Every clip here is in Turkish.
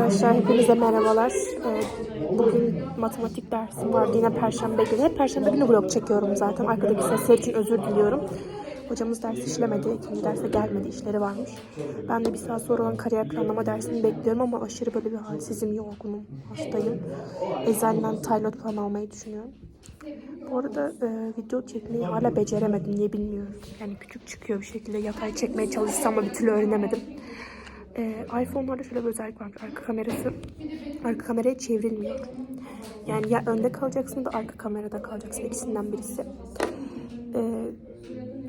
Arkadaşlar hepinize merhabalar. Ee, bugün matematik dersim vardı yine perşembe günü. Perşembe günü vlog çekiyorum zaten. Arkadaki sesler için özür diliyorum. Hocamız ders işlemedi. ikinci derse gelmedi. işleri varmış. Ben de bir saat sonra olan kariyer planlama dersini bekliyorum ama aşırı böyle bir halsizim, yorgunum, hastayım. Eczaneden Taylor falan almayı düşünüyorum. Bu arada e, video çekmeyi hala beceremedim. Niye bilmiyorum. Yani küçük çıkıyor bir şekilde. Yatay çekmeye çalışsam da bir türlü öğrenemedim. Ee, iPhone'larda şöyle bir özellik var. Arka kamerası arka kameraya çevrilmiyor. Yani ya önde kalacaksın da arka kamerada kalacaksın. İkisinden birisi. Ee,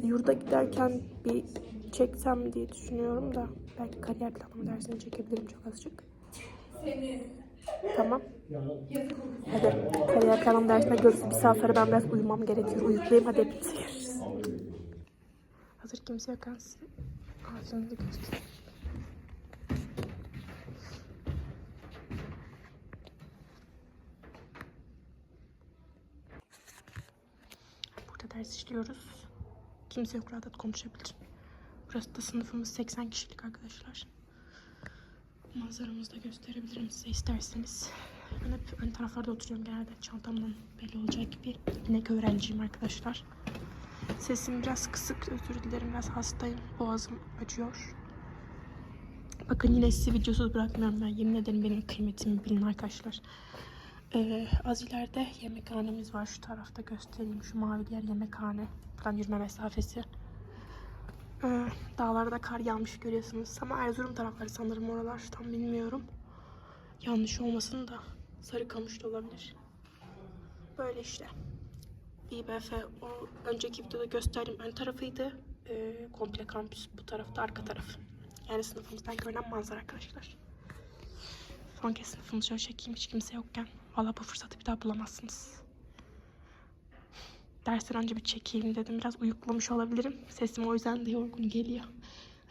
yurda giderken bir çeksem diye düşünüyorum da belki kariyer planlama dersini çekebilirim çok azıcık. Tamam. Hadi kariyer planlama dersine görüşürüz. Bir saat ben biraz uyumam gerekiyor. Uyuklayayım hadi hepinize görüşürüz. Hazır kimse yokken size ağzınızı göstereyim. Ders işliyoruz. Kimse yok rahat konuşabilir. Burası da sınıfımız 80 kişilik arkadaşlar. Manzaramızı da gösterebilirim size isterseniz. Ben hep ön taraflarda oturuyorum genelde. Çantamdan belli olacak gibi. İnek öğrenciyim arkadaşlar. Sesim biraz kısık özür dilerim. Biraz hastayım. Boğazım acıyor. Bakın yine sizi videosuz bırakmıyorum ben. Yemin ederim benim kıymetimi bilin arkadaşlar. Ee, az ileride yemekhanemiz var. Şu tarafta göstereyim. Şu mavi yer yemekhane. Buradan yürüme mesafesi. Ee, dağlarda kar yağmış görüyorsunuz. Ama Erzurum tarafları sanırım oralar. Tam bilmiyorum. Yanlış olmasın da. Sarıkamış da olabilir. Böyle işte. İBF o önceki videoda gösterdiğim ön tarafıydı. Ee, komple kampüs bu tarafta arka taraf. Yani sınıfımızdan görünen manzara arkadaşlar. Son kez sınıfımı şöyle çekeyim hiç kimse yokken. Valla bu fırsatı bir daha bulamazsınız. Dersten önce bir çekeyim dedim. Biraz uyuklamış olabilirim. Sesim o yüzden de yorgun geliyor.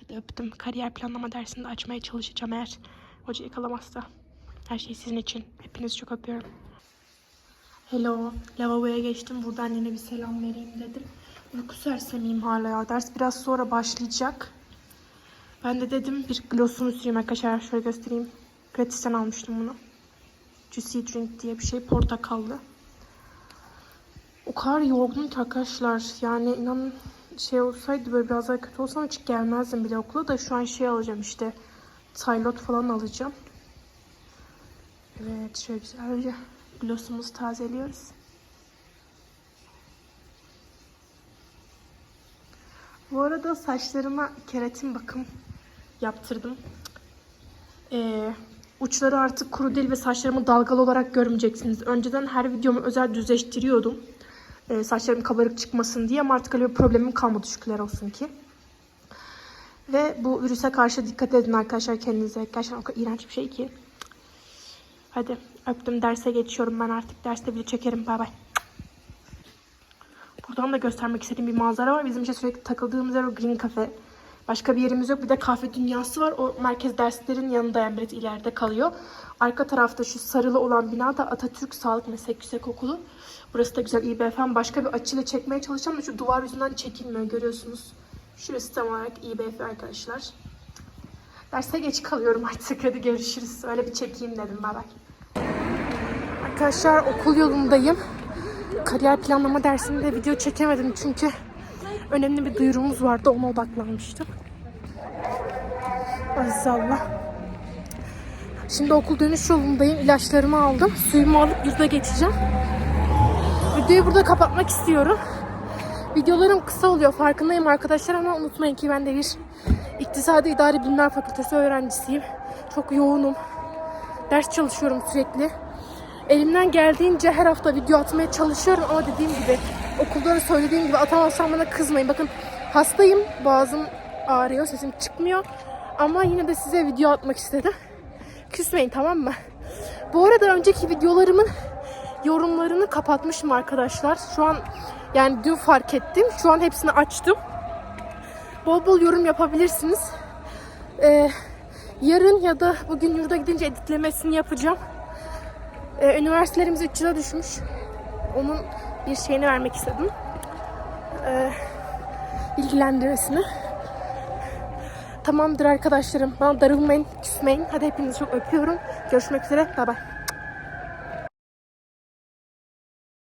Hadi öptüm. Kariyer planlama dersini de açmaya çalışacağım eğer hoca yakalamazsa. Her şey sizin için. Hepinizi çok öpüyorum. Hello. Lavaboya geçtim. Buradan yine bir selam vereyim dedim. Uyku sersemiyim hala ya. Ders biraz sonra başlayacak. Ben de dedim bir glossumu süreyim arkadaşlar. Şöyle göstereyim. Gratis'ten almıştım bunu. Juicy Drink diye bir şey. Portakallı. O kadar yorgunum ki arkadaşlar. Yani inanın şey olsaydı böyle biraz daha kötü olsam hiç gelmezdim bile okula da şu an şey alacağım işte. Tylot falan alacağım. Evet şöyle güzelce glossumuzu tazeliyoruz. Bu arada saçlarıma keratin bakım yaptırdım. Ee, uçları artık kuru değil ve saçlarımı dalgalı olarak görmeyeceksiniz. Önceden her videomu özel düzleştiriyordum. Ee, saçlarım kabarık çıkmasın diye ama artık öyle bir problemim kalmadı şükürler olsun ki. Ve bu virüse karşı dikkat edin arkadaşlar kendinize. Gerçekten o kadar iğrenç bir şey ki. Hadi öptüm derse geçiyorum ben artık. Derste video çekerim. Bay bay. Buradan da göstermek istediğim bir manzara var. Bizim işte sürekli takıldığımız yer o Green Cafe. Başka bir yerimiz yok. Bir de kahve dünyası var. O merkez derslerin yanında yani biraz ileride kalıyor. Arka tarafta şu sarılı olan bina da Atatürk Sağlık Meslek Yüksekokulu. Burası da güzel İBF'm. Başka bir açıyla çekmeye çalışacağım da şu duvar yüzünden çekilmiyor görüyorsunuz. Şurası tam olarak İBF arkadaşlar. Derse geç kalıyorum artık. Hadi görüşürüz. Öyle bir çekeyim dedim. Bay bay. Arkadaşlar okul yolundayım. Kariyer planlama dersinde video çekemedim çünkü önemli bir duyurumuz vardı. Ona odaklanmıştım. Aziz Allah. Şimdi okul dönüş yolundayım. İlaçlarımı aldım. Suyumu alıp yurda geçeceğim. Videoyu burada kapatmak istiyorum. Videolarım kısa oluyor farkındayım arkadaşlar ama unutmayın ki ben de bir İktisadi İdari Bilimler Fakültesi öğrencisiyim. Çok yoğunum. Ders çalışıyorum sürekli. Elimden geldiğince her hafta video atmaya çalışıyorum ama dediğim gibi okulda da söylediğim gibi atamazsam bana kızmayın. Bakın hastayım. Boğazım ağrıyor. Sesim çıkmıyor. Ama yine de size video atmak istedim. Küsmeyin tamam mı? Bu arada önceki videolarımın yorumlarını kapatmışım arkadaşlar. Şu an yani dün fark ettim. Şu an hepsini açtım. Bol bol yorum yapabilirsiniz. Ee, yarın ya da bugün yurda gidince editlemesini yapacağım. Ee, üniversitelerimiz 3 yıla düşmüş. Onun bir şeyini vermek istedim. Ee, bilgilendirmesini. Tamamdır arkadaşlarım. Bana darılmayın, küsmeyin. Hadi hepinizi çok öpüyorum. Görüşmek üzere. Bay bay.